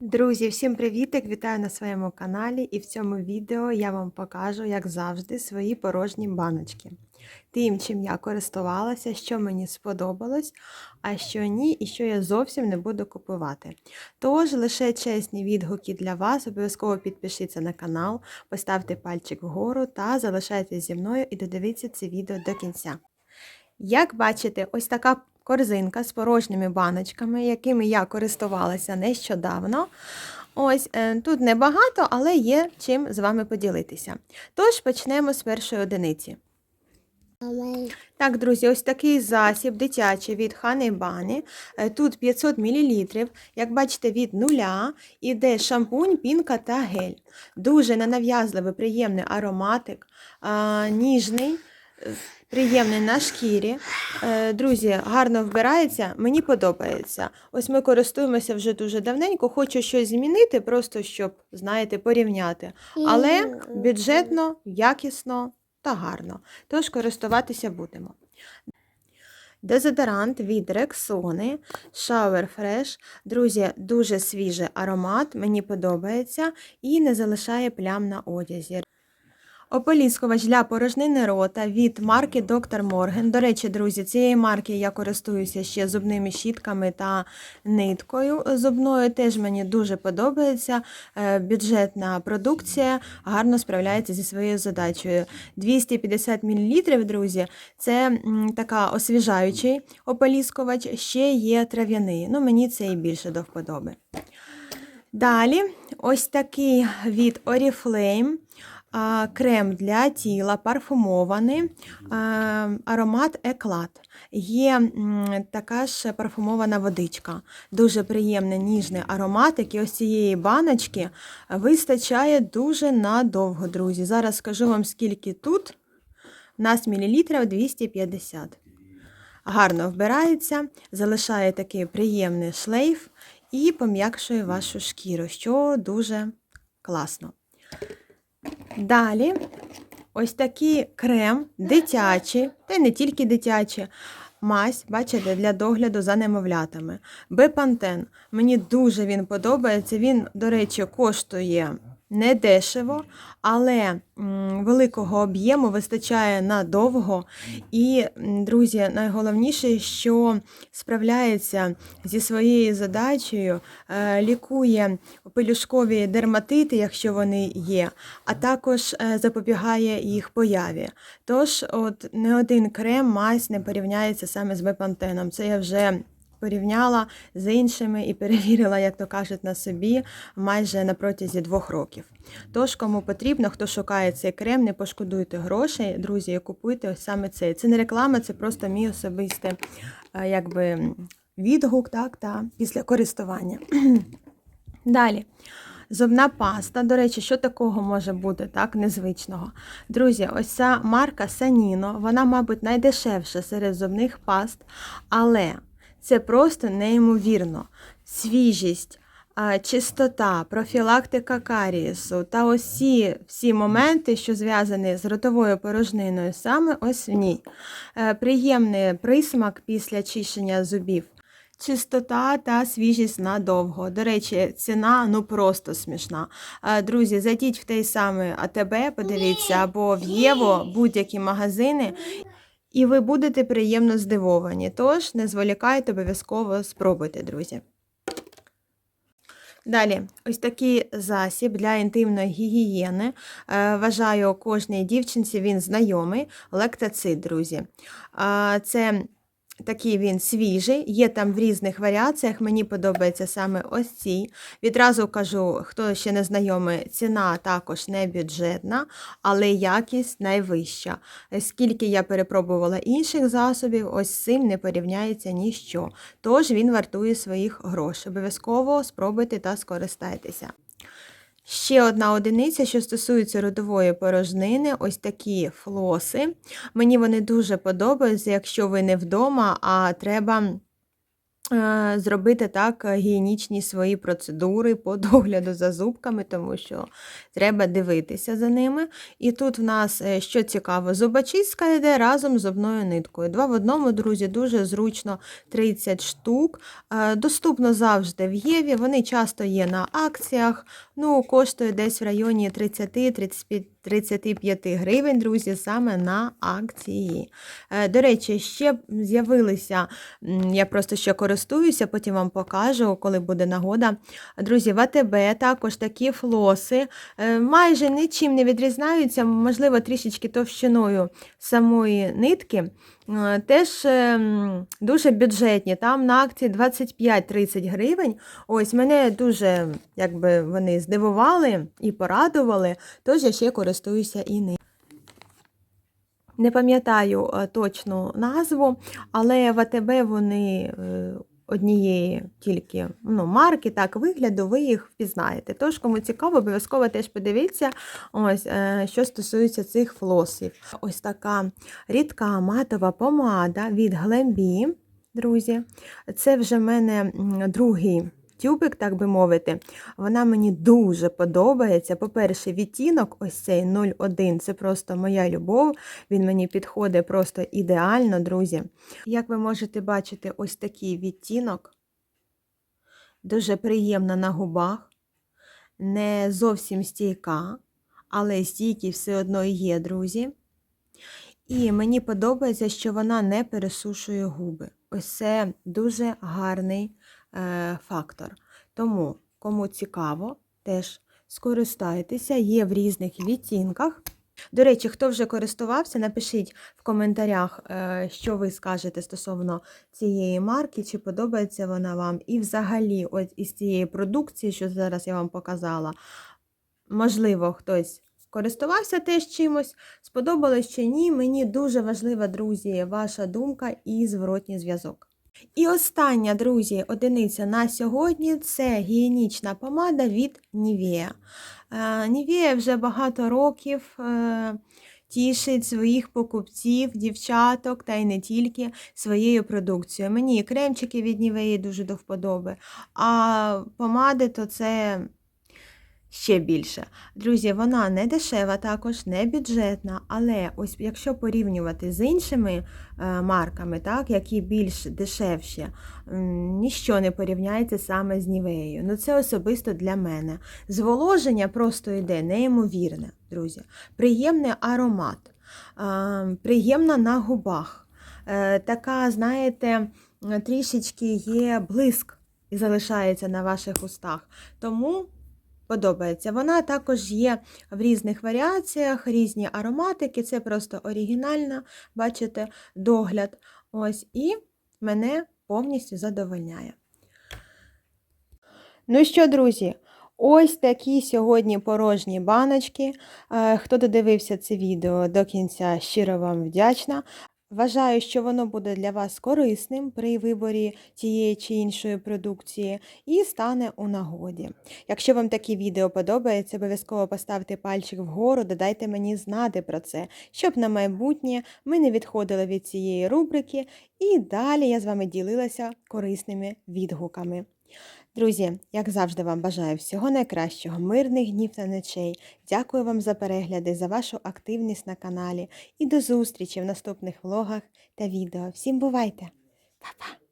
Друзі, всім привітик! Вітаю на своєму каналі і в цьому відео я вам покажу, як завжди, свої порожні баночки. Тим, чим я користувалася, що мені сподобалось, а що ні, і що я зовсім не буду купувати. Тож, лише чесні відгуки для вас, обов'язково підпишіться на канал, поставте пальчик вгору та залишайтесь зі мною і додивіться це відео до кінця. Як бачите, ось така корзинка з порожніми баночками, якими я користувалася нещодавно. Ось е, тут небагато, але є чим з вами поділитися. Тож почнемо з першої одиниці. Так, друзі, ось такий засіб дитячий від Хани Бани. Е, Тут 500 мл. Як бачите, від нуля іде шампунь, пінка та гель. Дуже ненав'язливий, приємний ароматик, ніжний. Е, Приємний на шкірі. Е, Друзі, гарно вбирається, мені подобається. Ось ми користуємося вже дуже давненько. Хочу щось змінити, просто щоб, знаєте, порівняти. Але бюджетно, якісно та гарно. Тож користуватися будемо. Дезодорант від Rexona Shower Fresh. Друзі, дуже свіжий аромат, мені подобається і не залишає плям на одязі. Ополіскувач для порожнини рота від марки Dr. Morgan. До речі, друзі, цієї марки я користуюся ще зубними щітками та ниткою зубною. Теж мені дуже подобається. Е, Бюджетна продукція гарно справляється зі своєю задачею. 250 мл, друзі, це така освіжаючий ополіскувач, ще є трав'яний. Ну, мені це і більше до вподоби. Далі, ось такий від Oriflame крем для тіла, парфумований, аромат Еклад. Є така ж парфумована водичка. Дуже приємний ніжний ароматик. І ось цієї баночки вистачає дуже надовго, друзі. Зараз скажу вам, скільки тут. У нас мілілітрів 250. Гарно вбирається, залишає такий приємний шлейф і пом'якшує вашу шкіру, що дуже класно. Далі ось такий крем дитячий, та й не тільки дитячий, мазь, бачите, для догляду за немовлятами. Бепантен. Мені дуже він подобається. Він, до речі, коштує не дешево, але великого об'єму вистачає надовго. І, друзі, найголовніше, що справляється зі своєю задачею, е, лікує пелюшкові дерматити, якщо вони є, а також е, запобігає їх появі. Тож, от не один крем, мазь не порівняється саме з бепантеном. Це я вже порівняла з іншими і перевірила, як то кажуть, на собі майже на протязі двох років. Тож, кому потрібно, хто шукає цей крем, не пошкодуйте грошей, друзі, і купуйте ось саме цей. Це не реклама, це просто мій особистий е, якби, відгук так, та, після користування. Далі. Зубна паста. До речі, що такого може бути так незвичного? Друзі, ось ця марка Саніно, вона, мабуть, найдешевша серед зубних паст, але це просто неймовірно. Свіжість, чистота, профілактика карієсу та усі всі моменти, що зв'язані з ротовою порожниною, саме ось в ній. Е, Приємний присмак після чищення зубів. Чистота та свіжість надовго. До речі, ціна ну просто смішна. Е, Друзі, зайдіть в той самий АТБ, подивіться, або в Єво, будь-які магазини, і ви будете приємно здивовані. Тож не зволікайте, обов'язково спробуйте, друзі. Далі, ось такий засіб для інтимної гігієни. Е, Вважаю, кожній дівчинці він знайомий. лектацид, друзі. А, Це такий він свіжий, є там в різних варіаціях. Мені подобається саме ось цій. Відразу кажу, хто ще не знайомий, ціна також не бюджетна, але якість найвища. Скільки я перепробувала інших засобів, ось з цим не порівняється ніщо. Тож він вартує своїх грошей. Обов'язково спробуйте та скористайтеся. Ще одна одиниця, що стосується родової порожнини, ось такі флоси. Мені вони дуже подобаються, якщо ви не вдома, а треба зробити так е, гігієнічні свої процедури по догляду за зубками, тому що треба дивитися за ними. І тут в нас, е, що цікаво, зубочистка йде разом з зубною ниткою. Два в одному, друзі, дуже зручно 30 штук. Е, Доступно завжди в Єві. Вони часто є на акціях. Ну, коштує десь в районі 30-35 35 гривень, друзі, саме на акції. Е, До речі, ще з'явилися, я просто ще користуюся, потім вам покажу, коли буде нагода. Друзі, в АТБ також такі флоси е, майже нічим не відрізняються, можливо, трішечки товщиною самої нитки. Е, Теж е, дуже бюджетні. Там на акції 25-30 гривень. Ось мене дуже якби вони здивували і порадували, тож я ще користуюся і ним. Не пам'ятаю е, точну назву, але в АТБ вони е, однієї тільки ну, марки, так, вигляду, ви їх впізнаєте. Тож, кому цікаво, обов'язково теж подивіться, ось, е, що стосується цих флосів. Ось така рідка матова помада від Glambi, друзі. Це вже в мене другий тюбик, так би мовити. Вона мені дуже подобається. По-перше, відтінок, ось цей 01, це просто моя любов. Він мені підходить просто ідеально, друзі. Як ви можете бачити, ось такий відтінок. Дуже приємна на губах, не зовсім стійка, але стійкість все одно є, друзі. І мені подобається, що вона не пересушує губи. Ось це дуже гарний фактор. Тому, кому цікаво, теж скористайтеся, є в різних відтінках. До речі, хто вже користувався, напишіть в коментарях, е, що ви скажете стосовно цієї марки, чи подобається вона вам. І взагалі, от із цієї продукції, що зараз я вам показала, можливо, хтось користувався теж чимось, сподобалось чи ні. Мені дуже важлива, друзі, ваша думка і зворотній зв'язок. І остання, друзі, одиниця на сьогодні це гігієнічна помада від Nivea. Нівея Nivea вже багато років е, тішить своїх покупців, дівчаток та й не тільки своєю продукцією. Мені кремчики від Нівеї дуже до вподоби, а помади то це ще більше. Друзі, вона не дешева, також не бюджетна, але ось якщо порівнювати з іншими е, марками, так, які більш дешевші, ніщо не порівняється саме з Нівеєю. Ну це особисто для мене. Зволоження просто йде неймовірне, друзі. Приємний аромат, е, приємна на губах. Е, Така, знаєте, трішечки є блиск і залишається на ваших устах. Тому подобається. Вона також є в різних варіаціях, різні ароматики. Це просто оригінальна, бачите, догляд. Ось, і мене повністю задовольняє. Ну що, друзі, ось такі сьогодні порожні баночки. Е, Хто додивився це відео до кінця, щиро вам вдячна. Вважаю, що воно буде для вас корисним при виборі тієї чи іншої продукції і стане у нагоді. Якщо вам такі відео подобається, обов'язково поставте пальчик вгору, додайте мені знати про це, щоб на майбутнє ми не відходили від цієї рубрики і далі я з вами ділилася корисними відгуками. Друзі, як завжди, вам бажаю всього найкращого, мирних днів та ночей. Дякую вам за перегляди, за вашу активність на каналі і до зустрічі в наступних влогах та відео. Всім бувайте! Па-па!